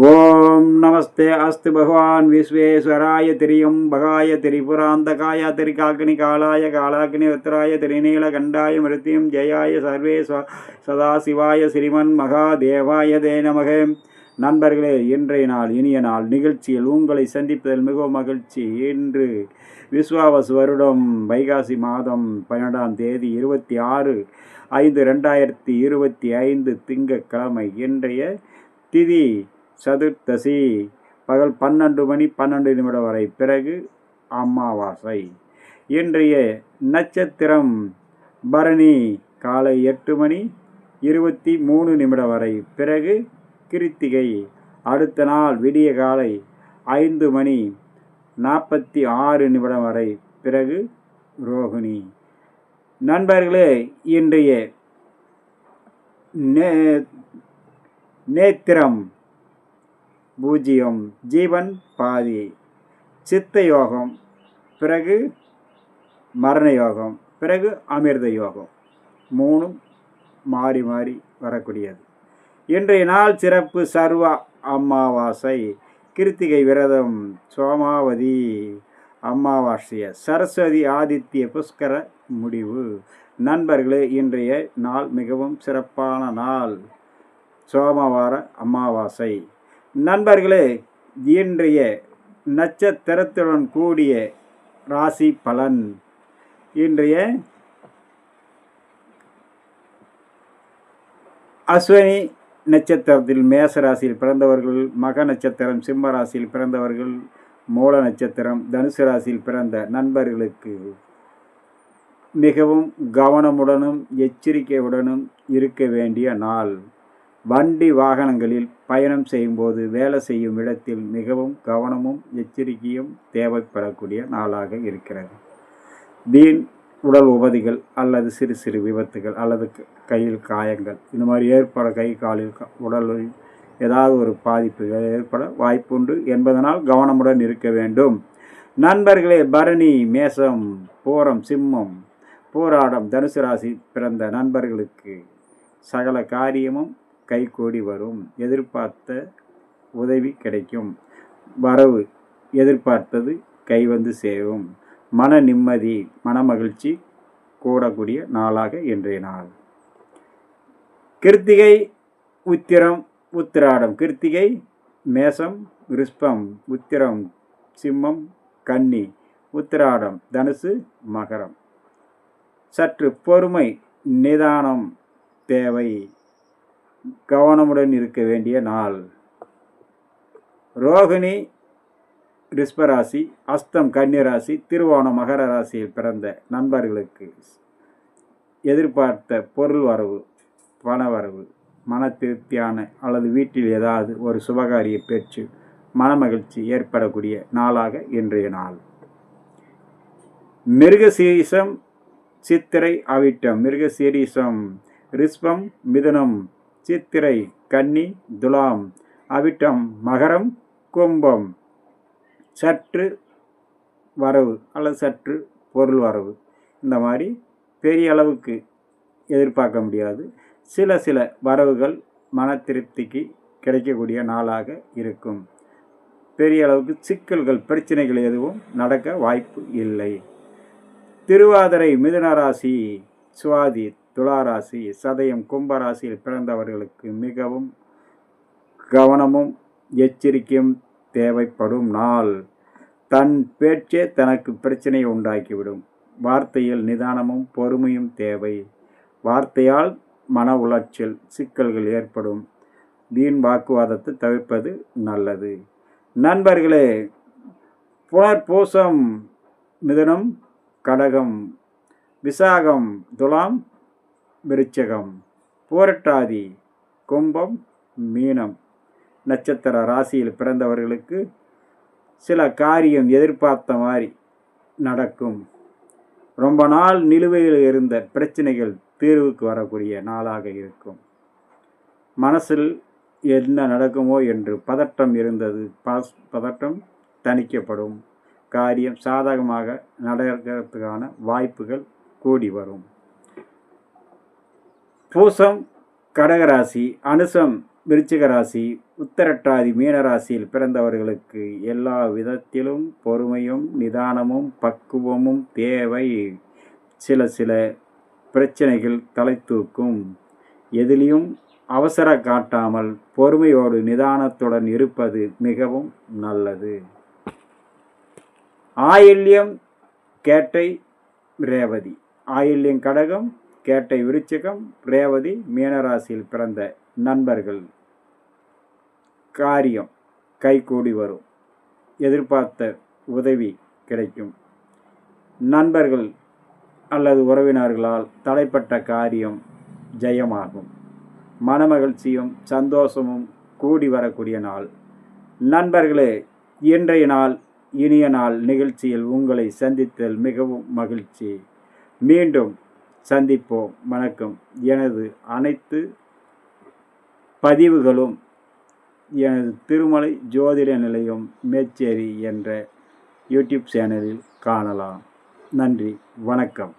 ஓம் நமஸ்தே அஸ்து பகவான் விஸ்வேஸ்வராய திரியும் பகாய திரிபுராந்தகாய திரிகாக்னி காலாய காலாக்னி உத்தராய திரிநீல கண்டாய மிருத்தியம் ஜெயாய சர்வே ஸ்வ- சதாசிவாய ஸ்ரீமன் மகாதேவாய தே நமக. நண்பர்களே இன்றைய நாள் இனிய நாள் நிகழ்ச்சியில் உங்களை சந்திப்பதில் மிகவும் மகிழ்ச்சி. இன்று விஸ்வாவசு வருடம் வைகாசி மாதம் பன்னெண்டாம் தேதி இருபத்தி ஆறு ஐந்து ரெண்டாயிரத்தி இருபத்தி ஐந்து திங்கட்கிழமை. இன்றைய திதி சதுர்த்தசி பகல் பன்னெண்டு மணி பன்னெண்டு நிமிடம் வரை. பிறகு அமாவாசை. இன்றைய நட்சத்திரம் பரணி காலை எட்டு மணி இருபத்தி மூணு நிமிடம் வரை. பிறகு கிருத்திகை. அடுத்த நாள் விடிய காலை ஐந்து மணி நாற்பத்தி ஆறு நிமிடம் வரை. பிறகு ரோகிணி. நண்பர்களே இன்றைய நே நேத்திரம் பூஜ்ஜியம். ஜீவன் பாதி. சித்த யோகம் பிறகு மரண யோகம் பிறகு அமிர்த யோகம் மூணும் மாறி மாறி வரக்கூடியது. இன்றைய நாள் சிறப்பு சர்வ அமாவாசை. கிருத்திகை விரதம் சோமாவதி அமாவாசைய சரஸ்வதி ஆதித்ய புஷ்கர முடிவு. நண்பர்களே இன்றைய நாள் மிகவும் சிறப்பான நாள். சோமவார அமாவாசை. நண்பர்களே இன்றைய நட்சத்திரத்துடன் கூடிய ராசி பலன். இன்றைய அஸ்வினி நட்சத்திரத்தில் மேச ராசியில் பிறந்தவர்கள் மக நட்சத்திரம் சிம்ம ராசியில் பிறந்தவர்கள் மூல நட்சத்திரம் தனுசு ராசியில் பிறந்த நண்பர்களுக்கு மிகவும் கவனமுடனும் எச்சரிக்கையுடனும் இருக்க வேண்டிய நாள். வண்டி வாகனங்களில் பயணம் செய்யும்போது வேலை செய்யும் இடத்தில் மிகவும் கவனமும் எச்சரிக்கையும் தேவைப்படக்கூடிய நாளாக இருக்கிறது. வீண் உடல் உபதிகள் அல்லது சிறு சிறு விபத்துகள் அல்லது க- கையில் காயங்கள் இந்த மாதிரி ஏற்பட கை காலில் க- உடலில் ஏதாவது ஒரு பாதிப்புகள் ஏற்பட வாய்ப்புண்டு என்பதனால் கவனமுடன் இருக்க வேண்டும். நண்பர்களே பரணி மேசம் பூரம் சிம்மம் போராடம் தனுசு ராசி பிறந்த நண்பர்களுக்கு சகல காரியமும் கைகூடி வரும். எதிர்பார்த்த உதவி கிடைக்கும். வரவு எதிர்பார்த்தது கை வந்து சேரும். மன நிம்மதி மன மகிழ்ச்சி கூடக்கூடிய நாளாக இன்றைய நாள். கிருத்திகை உத்திரம் உத்திராடம். கிருத்திகை மேசம் ரிஷ்பம் உத்திரம் சிம்மம் கன்னி உத்திராடம் தனுசு மகரம். சற்று பொறுமை நிதானம் தேவை. கவனமுடன் இருக்க வேண்டிய நாள். ரோகிணி ரிஷ்பராசி அஸ்தம் கன்னிராசி திருவோணம் மகர ராசியில் பிறந்த நண்பர்களுக்கு எதிர்பார்த்த பொருள் வரவு பண வரவு மன திருப்தியான அல்லது வீட்டில் ஏதாவது ஒரு சுபகாரிய பேச்சு மனமகிழ்ச்சி ஏற்படக்கூடிய நாளாக இன்றைய நாள். மிருகசீரிசம் சித்திரை அவிட்டம். மிருகசீரிசம் ரிஸ்பம் மிதுனம் சித்திரை கன்னி துலாம் அவிட்டம் மகரம் கும்பம். சற்று வரவு அல்லது சற்று பொருள் வரவு. இந்த மாதிரி பெரிய அளவுக்கு எதிர்பார்க்க முடியாது. சில சில வரவுகள் மன திருப்திக்கு கிடைக்கக்கூடிய நாளாக இருக்கும். பெரிய அளவுக்கு சிக்கல்கள் பிரச்சனைகள் எதுவும் நடக்க வாய்ப்பு இல்லை. திருவாதிரை மிதுனராசி சுவாதி துளாராசி சதயம் கும்பராசியில் பிறந்தவர்களுக்கு மிகவும் கவனமும் எச்சரிக்கையும் தேவைப்படும் நாள். தன் பேச்சே தனக்கு பிரச்சனையை உண்டாக்கிவிடும். வார்த்தையில் நிதானமும் பொறுமையும் தேவை. வார்த்தையால் மன உளைச்சல் சிக்கல்கள் ஏற்படும். வீண் வாக்குவாதத்தை தவிர்ப்பது நல்லது. நண்பர்களே புனர்பூசம் மிதனம் கடகம் விசாகம் துலாம் விருச்சகம். பூரட்டாதி கும்பம் மீனம். நட்சத்திர ராசியில் பிறந்தவர்களுக்கு சில காரியம் எதிர்பார்த்த மாதிரி நடக்கும். ரொம்ப நாள் நிலுவையில் இருந்த பிரச்சனைகள் தீர்வுக்கு வரக்கூடிய நாளாக இருக்கும். மனசில் என்ன நடக்குமோ என்று பதட்டம் இருந்தது. பாஸ் பதட்டம் தணிக்கப்படும். காரியம் சாதகமாக நடக்கிறதுக்கான வாய்ப்புகள் கூடி வரும். பூசம் கடகராசி அனுசம் விருச்சிக ராசி உத்தரட்டாதி மீனராசியில் பிறந்தவர்களுக்கு எல்லா விதத்திலும் பொறுமையும் நிதானமும் பக்குவமும் தேவை. சில சில பிரச்சனைகள் தலை தூக்கும். எதிலையும் அவசர காட்டாமல் பொறுமையோடு நிதானத்துடன் இருப்பது மிகவும் நல்லது. ஆயில்யம் கேட்டை ரேவதி. ஆயில்யம் கடகம் கேட்டை விருச்சிகம் ரேவதி மீனராசியில் பிறந்த நண்பர்கள். காரியம் கைகூடி வரும். எதிர்பார்த்த உதவி கிடைக்கும். நண்பர்கள் அல்லது உறவினர்களால் தடைப்பட்ட காரியம் ஜெயமாகும். மனமகிழ்ச்சியும் சந்தோஷமும் கூடி வரக்கூடிய நாள். நண்பர்களே இன்றைய நாள் இனிய நாள் நிகழ்ச்சியில் உங்களை சந்தித்தல் மிகவும் மகிழ்ச்சி. மீண்டும் சந்திப்போம். வணக்கம். எனது அனைத்து பதிவுகளும் எனது திருமலை ஜோதிட நிலையம் மேச்சேரி என்ற யூடியூப் சேனலில் காணலாம். நன்றி. வணக்கம்.